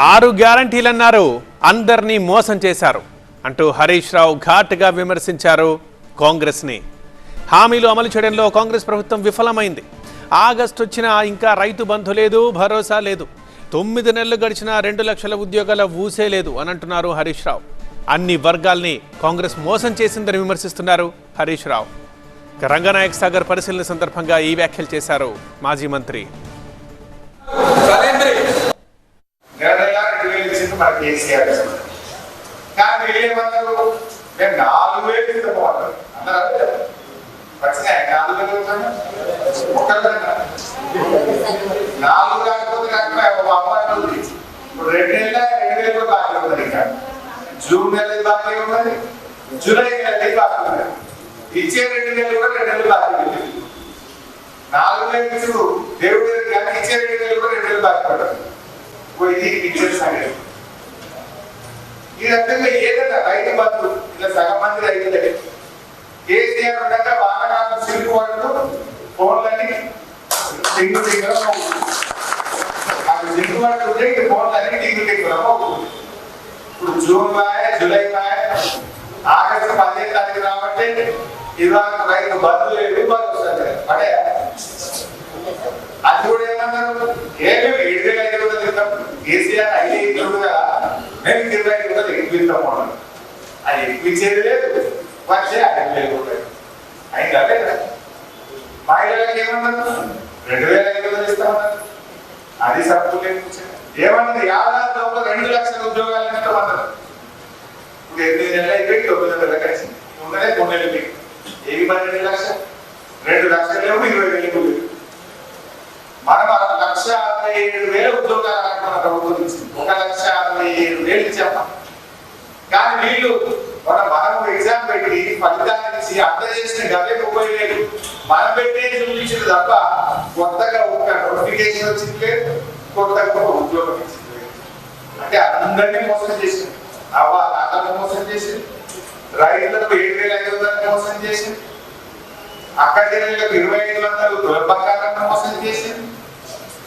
ఆరు గ్యారంటీలన్నారు. అందరినీ మోసం చేశారు. అంటూ హరీష్ రావు ఘాటుగా విమర్శించారు కాంగ్రెస్ని. హామీలు అమలు చేయడంలో కాంగ్రెస్ ప్రభుత్వం విఫలమైంది. ఆగస్టు వచ్చినా ఇంకా రైతు బంధు లేదు భరోసా లేదు. తొమ్మిది నెలలు గడిచినా రెండు లక్షల ఉద్యోగాల ఊసే లేదు అని అంటున్నారు హరీష్ రావు. అన్ని వర్గాల్ని కాంగ్రెస్ మోసం చేసిందని విమర్శిస్తున్నారు హరీష్ రావు. రంగనాయక్ సాగర్ పరిశీలన సందర్భంగా ఈ వ్యాఖ్యలు చేశారు మాజీ మంత్రి సరేంద్రి నెలలా రెండు వేలు ఇచ్చింది మన కేసీఆర్ కానీ వీళ్ళేమన్నారు నేను నాలుగు వేలు ఇస్తాము అన్నారు అందరూ అదే నాలుగు వేలు ఇస్తాము ఒక్కరిదన్నా నాలుగు కాకపోతే కాకుండా ఒక అమ్మాయి ఉంది. ఇప్పుడు రెండు నెలల రెండు వేలు కూడా బాకీ ఉన్నది ఇంకా. జూన్ నెల బాకీ ఉన్నది. జూలై నెల బాకీ ఉన్నది. ఇచ్చే రెండు నెలలు కూడా రెండు నెలలు బాకీ ఉంది నాలుగు వేలు ఇచ్చుడు. దేవుడి దగ్గర కానీ ఇచ్చే రెండు నెలలు కూడా రెండు నెలలు బాకీ పడ్డారు ఇది ఇచ్చేది సంగతి. ఈ రకంగా ఏదైనా రైతు బంధు ఇలా సగం మంది రైతులే. కేసీఆర్ ఉండగా వాహనాలు సిల్క్ వాళ్ళు ఫోన్లని టింగు దిగ్గర అది సిల్క్ వాళ్ళు ఉంటే ఈ ఫోన్లన్నీ టింగు దిగ్గర ఇప్పుడు June by July by August పదిహేను తారీఖు రాబట్టి ఇవాళ రైతు బంధు లేదు బంధు వస్తుంది పడే అది కూడా ఏమన్నారు? ఏమి ఏడు వేల ఐదు వందలు కేసీఆర్ ఐదు ఇట్లుగా మేము ఇరవై ఐదు వందలు ఎక్కువ అది ఎక్కువ లేదు వచ్చే ఐదు వేలు రూపాయలు అయింది అదే కదా ఇళ్ళకి ఏమన్నారు రెండు వేల ఐదు వందలు ఇస్తామన్నారు అది సరుకు లేదు ఏమన్నది? యాదాంతంలో రెండు లక్షల ఉద్యోగాలు ఇస్తామన్నారు ఇప్పుడు ఎనిమిది నెలలు అయిపోయి తొమ్మిది నెలలు కలిసి ఉన్నదే మూడు నెలలు ఏవి పన్నెండు లక్షలు? రెండు లక్షలు ఇరవై వేలు కూలి మనం ఆ లక్ష అరవై ఏడు వేల ఉద్యోగాలు అనుకున్న ప్రభుత్వం ఇచ్చింది. ఒక లక్ష అరవై ఏడు వేలు ఇచ్చామా కానీ వీళ్ళు మన మనం ఎగ్జామ్ పెట్టి ఫలితాన్ని ఇచ్చి అర్థం చేసిన గవే ముప్పై వేలు. మనం పెట్టే చూపించింది తప్ప కొత్తగా ఒక నోటిఫికేషన్ వచ్చింది లేదు కొత్తగా ఒక ఉద్యోగం ఇచ్చింది లేదు. అంటే అందరినీ మోసం చేసింది. అవ్వ తాతలను మోసం చేసింది. రైతులకు ఏడు వేల ఐదు వందలను మోసం చేసింది. అక్క ఇరవై ఐదు వందలు దుర్భంగాలను మోసం చేసింది.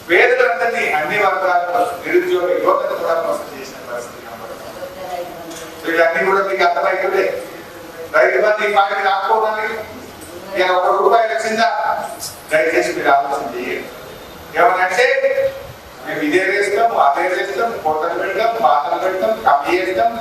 పేదలందరినీ అన్ని వర్గాలను నిరుద్యోగ యువతను కూడా మోసం చేసిన పరిస్థితి కనబడుతుంది. సో కూడా మీకు అర్థమైతే రైతు బంధు ఈ పాటికి రాకపోవడానికి ఇక ఒక రూపాయి వచ్చిందా? దయచేసి మీరు ఆలోచన చేయండి. ఏమనంటే మేము ఇదే చేస్తాం అదే చేస్తాం కోటలు పెడతాం పాటలు పెడతాం కప్పి చేస్తాం